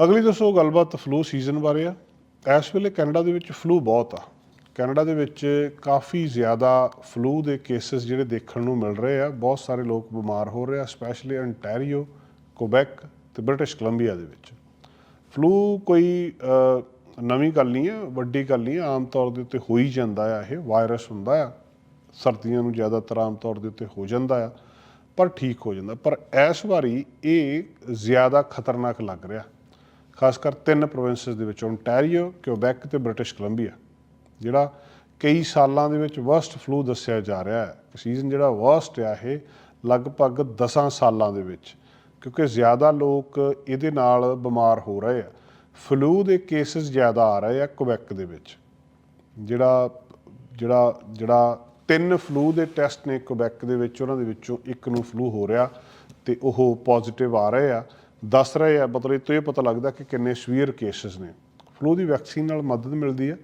ਅਗਲੀ ਦੱਸੋ ਗੱਲਬਾਤ ਫਲੂ ਸੀਜ਼ਨ ਬਾਰੇ ਆ। ਇਸ ਵੇਲੇ ਕੈਨੇਡਾ ਦੇ ਵਿੱਚ ਫਲੂ ਬਹੁਤ ਆ। ਕੈਨੇਡਾ ਦੇ ਵਿੱਚ ਕਾਫੀ ਜ਼ਿਆਦਾ ਫਲੂ ਦੇ ਕੇਸਸ ਜਿਹੜੇ ਦੇਖਣ ਨੂੰ ਮਿਲ ਰਹੇ ਆ। ਬਹੁਤ ਸਾਰੇ ਲੋਕ ਬਿਮਾਰ ਹੋ ਰਹੇ ਆ ਸਪੈਸ਼ਲੀ ਅੰਟੈਰੀਓ ਕੁਬੈਕ ਤੇ ਬ੍ਰਿਟਿਸ਼ ਕੋਲੰਬੀਆ ਦੇ ਵਿੱਚ। ਫਲੂ ਕੋਈ ਨਵੀਂ ਗੱਲ ਨਹੀਂ ਹੈ ਵੱਡੀ ਗੱਲ ਨਹੀਂ ਹੈ ਆਮ ਤੌਰ ਦੇ ਉੱਤੇ ਹੋ ਹੀ ਜਾਂਦਾ ਆ ਇਹ ਵਾਇਰਸ ਹੁੰਦਾ ਆ। ਸਰਦੀਆਂ ਨੂੰ ਜ਼ਿਆਦਾਤਰ ਆਮ ਤੌਰ ਦੇ ਉੱਤੇ ਹੋ ਜਾਂਦਾ ਆ, ਪਰ ਠੀਕ ਹੋ ਜਾਂਦਾ। ਪਰ ਇਸ ਵਾਰੀ ਇਹ ਜ਼ਿਆਦਾ ਖਤਰਨਾਕ ਲੱਗ ਰਿਹਾ। ਖਾਸ ਕਰ ਤਿੰਨ ਪ੍ਰੋਵਿੰਸਸ ਦੇ ਵਿੱਚ ਓਨਟਾਰੀਓ ਕਿਊਬੈਕ ਤੇ ਬ੍ਰਿਟਿਸ਼ ਕੋਲੰਬੀਆ ਜਿਹੜਾ ਕਈ ਸਾਲਾਂ ਦੇ ਵਿੱਚ ਵਰਸਟ ਫਲੂ ਦੱਸਿਆ ਜਾ ਰਿਹਾ ਹੈ। ਸੀਜ਼ਨ ਜਿਹੜਾ ਵਰਸਟ ਆ, ਇਹ ਲਗਭਗ 10 ਸਾਲਾਂ ਦੇ ਵਿੱਚ, ਕਿਉਂਕਿ ਜ਼ਿਆਦਾ ਲੋਕ ਇਹਦੇ ਨਾਲ ਬਿਮਾਰ ਹੋ ਰਹੇ ਆ। ਫਲੂ ਦੇ ਕੇਸਸ ਜ਼ਿਆਦਾ ਆ ਰਹੇ ਆ ਕੁਬੈਕ ਦੇ ਵਿੱਚ, ਜਿਹੜਾ ਜਿਹੜਾ ਜਿਹੜਾ ਤਿੰਨ ਫਲੂ ਦੇ ਟੈਸਟ ਨੇ ਕੁਬੈਕ ਦੇ ਵਿੱਚ, ਉਹਨਾਂ ਦੇ ਵਿੱਚੋਂ ਇੱਕ ਨੂੰ ਫਲੂ ਹੋ ਰਿਹਾ ਤੇ ਉਹ ਪੋਜ਼ਿਟਿਵ ਆ ਰਹੇ ਆ। ਦੱਸ ਰਹੇ ਆ, ਮਤਲਬ ਇਹ ਤੋਂ ਇਹ ਪਤਾ ਲੱਗਦਾ ਕਿ ਕਿੰਨੇ ਸਵੀਅਰ ਕੇਸਸ ਨੇ। ਫਲੂ ਦੀ ਵੈਕਸੀਨ ਨਾਲ ਮਦਦ ਮਿਲਦੀ ਆ।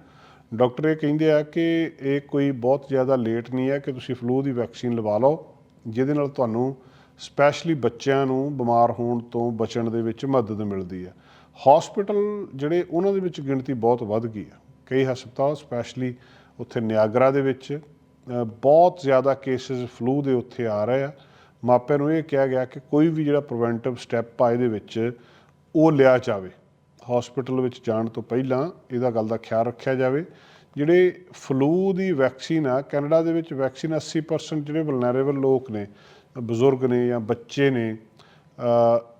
ਡਾਕਟਰ ਇਹ ਕਹਿੰਦੇ ਆ ਕਿ ਇਹ ਕੋਈ ਬਹੁਤ ਜ਼ਿਆਦਾ ਲੇਟ ਨਹੀਂ ਹੈ ਕਿ ਤੁਸੀਂ ਫਲੂ ਦੀ ਵੈਕਸੀਨ ਲਵਾ ਲਓ, ਜਿਹਦੇ ਨਾਲ ਤੁਹਾਨੂੰ ਸਪੈਸ਼ਲੀ ਬੱਚਿਆਂ ਨੂੰ ਬਿਮਾਰ ਹੋਣ ਤੋਂ ਬਚਣ ਦੇ ਵਿੱਚ ਮਦਦ ਮਿਲਦੀ ਹੈ ਹਸਪੀਟਲ ਜਿਹੜੇ ਉਹਨਾਂ ਦੇ ਵਿੱਚ ਗਿਣਤੀ ਬਹੁਤ ਵੱਧ ਗਈ ਹੈ ਕਈ ਹਸਪਤਾਲ ਸਪੈਸ਼ਲੀ ਉੱਥੇ ਨਿਆਗਰਾ ਦੇ ਵਿੱਚ ਬਹੁਤ ਜ਼ਿਆਦਾ ਕੇਸਿਸ ਫਲੂ ਦੇ ਉੱਥੇ ਆ ਰਹੇ ਆ। ਮਾਪਿਆਂ ਨੂੰ ਇਹ ਕਿਹਾ ਗਿਆ ਕਿ ਕੋਈ ਵੀ ਜਿਹੜਾ ਪ੍ਰੀਵੈਂਟਿਵ ਸਟੈਪ ਆ ਇਹਦੇ ਵਿੱਚ ਉਹ ਲਿਆ ਜਾਵੇ। ਹਸਪੀਟਲ ਵਿੱਚ ਜਾਣ ਤੋਂ ਪਹਿਲਾਂ ਇਹਦਾ ਗੱਲ ਦਾ ਖਿਆਲ ਰੱਖਿਆ ਜਾਵੇ। ਜਿਹੜੇ ਫਲੂ ਦੀ ਵੈਕਸੀਨ ਆ ਕੈਨੇਡਾ ਦੇ ਵਿੱਚ ਵੈਕਸੀਨ 80% ਜਿਹੜੇ ਵਲਨਰੇਬਲ ਲੋਕ ਨੇ ਬਜ਼ੁਰਗ ਨੇ ਜਾਂ ਬੱਚੇ ਨੇ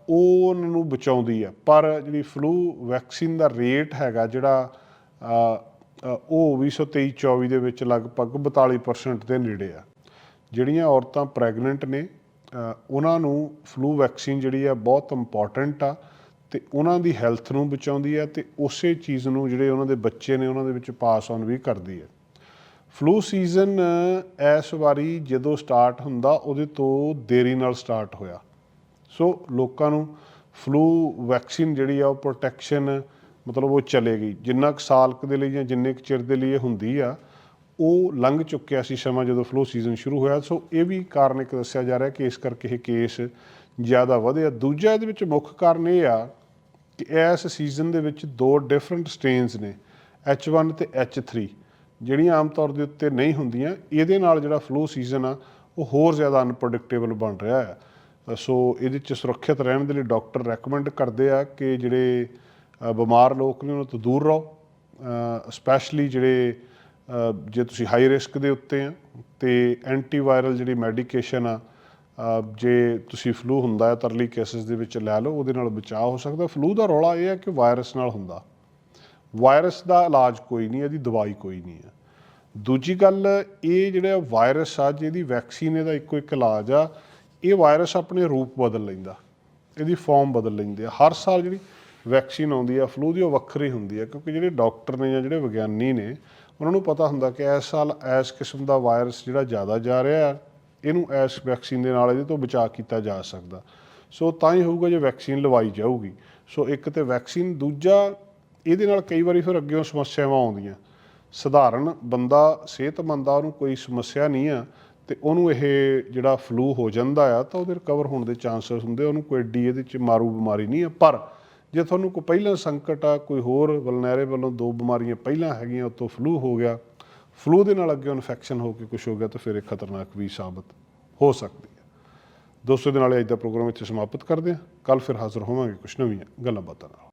ਉਹ ਉਹਨਾਂ ਨੂੰ ਬਚਾਉਂਦੀ ਆ। ਪਰ ਜਿਹੜੀ ਫਲੂ ਵੈਕਸੀਨ ਦਾ ਰੇਟ ਹੈਗਾ ਜਿਹੜਾ ਅ, ਅ, ਉਹ 2023 24 ਦੇ ਵਿੱਚ ਲਗਭਗ 42% ਦੇ ਨੇੜੇ ਆ। ਜਿਹੜੀਆਂ ਔਰਤਾਂ ਪ੍ਰੈਗਨੈਂਟ ਨੇ ਉਹਨਾਂ ਨੂੰ ਫਲੂ ਵੈਕਸੀਨ ਜਿਹੜੀ ਆ ਬਹੁਤ ਇੰਪੋਰਟੈਂਟ ਆ ਤੇ ਉਹਨਾਂ ਦੀ ਹੈਲਥ ਨੂੰ ਬਚਾਉਂਦੀ ਆ ਤੇ ਉਸੇ ਚੀਜ਼ ਨੂੰ ਜਿਹੜੇ ਉਹਨਾਂ ਦੇ ਬੱਚੇ ਨੇ ਉਹਨਾਂ ਦੇ ਵਿੱਚ ਪਾਸ ਆਨ ਵੀ ਕਰਦੀ ਹੈ ਫਲੂ ਸੀਜ਼ਨ ਇਸ ਵਾਰੀ ਜਦੋਂ ਸਟਾਰਟ ਹੁੰਦਾ ਉਹਦੇ ਤੋਂ ਦੇਰੀ ਨਾਲ ਸਟਾਰਟ ਹੋਇਆ। ਸੋ ਲੋਕਾਂ ਨੂੰ ਫਲੂ ਵੈਕਸੀਨ ਜਿਹੜੀ ਆ ਉਹ ਪ੍ਰੋਟੈਕਸ਼ਨ ਮਤਲਬ ਉਹ ਚਲੇ ਗਈ ਜਿੰਨਾ ਕੁ ਸਾਲ ਦੇ ਲਈ ਜਾਂ ਜਿੰਨੇ ਕੁ ਚਿਰ ਦੇ ਲਈ ਇਹ ਹੁੰਦੀ ਆ ਉਹ ਲੰਘ ਚੁੱਕਿਆ ਸੀ ਸਮਾਂ ਜਦੋਂ ਫਲੂ ਸੀਜ਼ਨ ਸ਼ੁਰੂ ਹੋਇਆ। ਸੋ ਇਹ ਵੀ ਕਾਰਨ ਇੱਕ ਦੱਸਿਆ ਜਾ ਰਿਹਾ ਕਿ ਇਸ ਕਰਕੇ ਇਹ ਕੇਸ ਜ਼ਿਆਦਾ ਵਧਿਆ। ਦੂਜਾ ਇਹਦੇ ਵਿੱਚ ਮੁੱਖ ਕਾਰਨ ਇਹ ਆ ਕਿ ਇਸ ਸੀਜ਼ਨ ਦੇ ਵਿੱਚ ਦੋ ਡਿਫਰੈਂਟ ਸਟ੍ਰੇਨਸ ਨੇ H1 ਤੇ H3 ਜਿਹੜੀਆਂ ਆਮ ਤੌਰ ਦੇ ਉੱਤੇ ਨਹੀਂ ਹੁੰਦੀਆਂ। ਇਹਦੇ ਨਾਲ ਜਿਹੜਾ ਫਲੂ ਸੀਜ਼ਨ ਆ, ਉਹ ਹੋਰ ਜ਼ਿਆਦਾ ਅਨਪ੍ਰੈਡਿਕਟੇਬਲ ਬਣ ਰਿਹਾ ਹੈ। ਸੋ ਇਹਦੇ ਚ ਸੁਰੱਖਿਅਤ ਰਹਿਣ ਦੇ ਲਈ ਡਾਕਟਰ ਰეკਮੈਂਡ ਕਰਦੇ ਆ ਕਿ ਜਿਹੜੇ ਬਿਮਾਰ ਲੋਕ ਨੇ ਉਹਨਾਂ ਤੋਂ ਦੂਰ ਰਹੋ। ਸਪੈਸ਼ਲੀ ਜਿਹੜੇ ਜੇ ਤੁਸੀਂ ਹਾਈ ਰਿਸਕ ਦੇ ਉੱਤੇ ਆ, ਤੇ ਐਂਟੀਵਾਇਰਲ ਜਿਹੜੀ ਮੈਡੀਕੇਸ਼ਨ ਆ ਜੇ ਤੁਸੀਂ ਫਲੂ ਹੁੰਦਾ ਹੈ, ਤਰਲੀ ਕੇਸਸ ਦੇ ਵਿੱਚ ਲੈ ਲਓ, ਉਹਦੇ ਨਾਲ ਬਚਾਅ ਹੋ ਸਕਦਾ। ਫਲੂ ਦਾ ਰੌਲਾ ਇਹ ਹੈ ਕਿ ਵਾਇਰਸ ਨਾਲ ਹੁੰਦਾ। ਵਾਇਰਸ ਦਾ ਇਲਾਜ ਕੋਈ ਨਹੀਂ, ਇਹਦੀ ਦਵਾਈ ਕੋਈ ਨਹੀਂ ਹੈ। ਦੂਜੀ ਗੱਲ, ਇਹ ਜਿਹੜਾ ਵਾਇਰਸ ਆ ਜਿਹਦੀ ਵੈਕਸੀਨ ਇਹਦਾ ਇੱਕੋ ਇੱਕ ਇਲਾਜ ਆ, ਇਹ ਵਾਇਰਸ ਆਪਣੇ ਰੂਪ ਬਦਲ ਲੈਂਦਾ। ਇਹਦੀ ਫਾਰਮ ਬਦਲ ਲੈਂਦੇ ਆ। ਹਰ ਸਾਲ ਜਿਹੜੀ ਵੈਕਸੀਨ ਆਉਂਦੀ ਆ ਫਲੂ ਦੀ ਉਹ ਵੱਖਰੀ ਹੁੰਦੀ ਆ, ਕਿਉਂਕਿ ਜਿਹੜੇ ਡਾਕਟਰ ਨੇ ਜਾਂ ਜਿਹੜੇ ਵਿਗਿਆਨੀ ਨੇ ਉਹਨਾਂ ਨੂੰ ਪਤਾ ਹੁੰਦਾ ਕਿ ਇਸ ਸਾਲ ਇਸ ਕਿਸਮ ਦਾ ਵਾਇਰਸ ਜਿਹੜਾ ਜ਼ਿਆਦਾ ਜਾ ਰਿਹਾ ਹੈ, ਇਹਨੂੰ ਇਸ ਵੈਕਸੀਨ ਦੇ ਨਾਲ ਇਹਦੇ ਤੋਂ ਬਚਾਅ ਕੀਤਾ ਜਾ ਸਕਦਾ। ਸੋ ਤਾਂ ਹੀ ਹੋਊਗਾ ਜੇ ਵੈਕਸੀਨ ਲਵਾਈ ਜਾਊਗੀ। ਸੋ ਇੱਕ ਤੇ ਵੈਕਸੀਨ, ਦੂਜਾ ਇਹਦੇ ਨਾਲ ਕਈ ਵਾਰੀ ਫਿਰ ਅੱਗੇੋਂ ਸਮੱਸਿਆਵਾਂ ਆਉਂਦੀਆਂ। ਸਧਾਰਨ ਬੰਦਾ, ਸਿਹਤਮੰਦ ਆ, ਉਹਨੂੰ ਕੋਈ ਸਮੱਸਿਆ ਨਹੀਂ ਆ ਤੇ ਉਹਨੂੰ ਇਹ ਜਿਹੜਾ ਫਲੂ ਹੋ ਜਾਂਦਾ ਆ ਤਾਂ ਉਹਦੇ ਰਿਕਵਰ ਹੋਣ ਦੇ ਚਾਂਸਸ ਹੁੰਦੇ ਉਹਨੂੰ ਕੋਈ ਏਡੀ ਇਹਦੇ ਚ ਮਾਰੂ ਬਿਮਾਰੀ ਨਹੀਂ ਆ। ਪਰ ਜੇ ਤੁਹਾਨੂੰ ਕੋਈ ਪਹਿਲਾਂ ਸੰਕਟ ਆ, ਕੋਈ ਹੋਰ ਵਲਨੈਰੇ ਵੱਲੋਂ ਦੋ ਬਿਮਾਰੀਆਂ ਪਹਿਲਾਂ ਹੈਗੀਆਂ, ਉਤੋਂ ਫਲੂ ਹੋ ਗਿਆ ਫਲੂ ਦੇ ਨਾਲ ਅੱਗੇ ਇਨਫੈਕਸ਼ਨ ਹੋ ਕੇ ਕੁਝ ਹੋ ਗਿਆ, ਤਾਂ ਫਿਰ ਇਹ ਖਤਰਨਾਕ ਵੀ ਸਾਬਤ ਹੋ ਸਕਦੀ ਹੈ। ਦੋਸਤੋ ਦੇ ਨਾਲ ਅੱਜ ਦਾ ਪ੍ਰੋਗਰਾਮ ਇੱਥੇ ਸਮਾਪਤ ਕਰਦੇ ਹਾਂ। ਕੱਲ ਫਿਰ ਹਾਜ਼ਰ ਹੋਵਾਂਗੇ ਕੁਝ ਨਵੀਆਂ ਗੱਲਾਂ ਬਾਤਾਂ ਨਾਲ।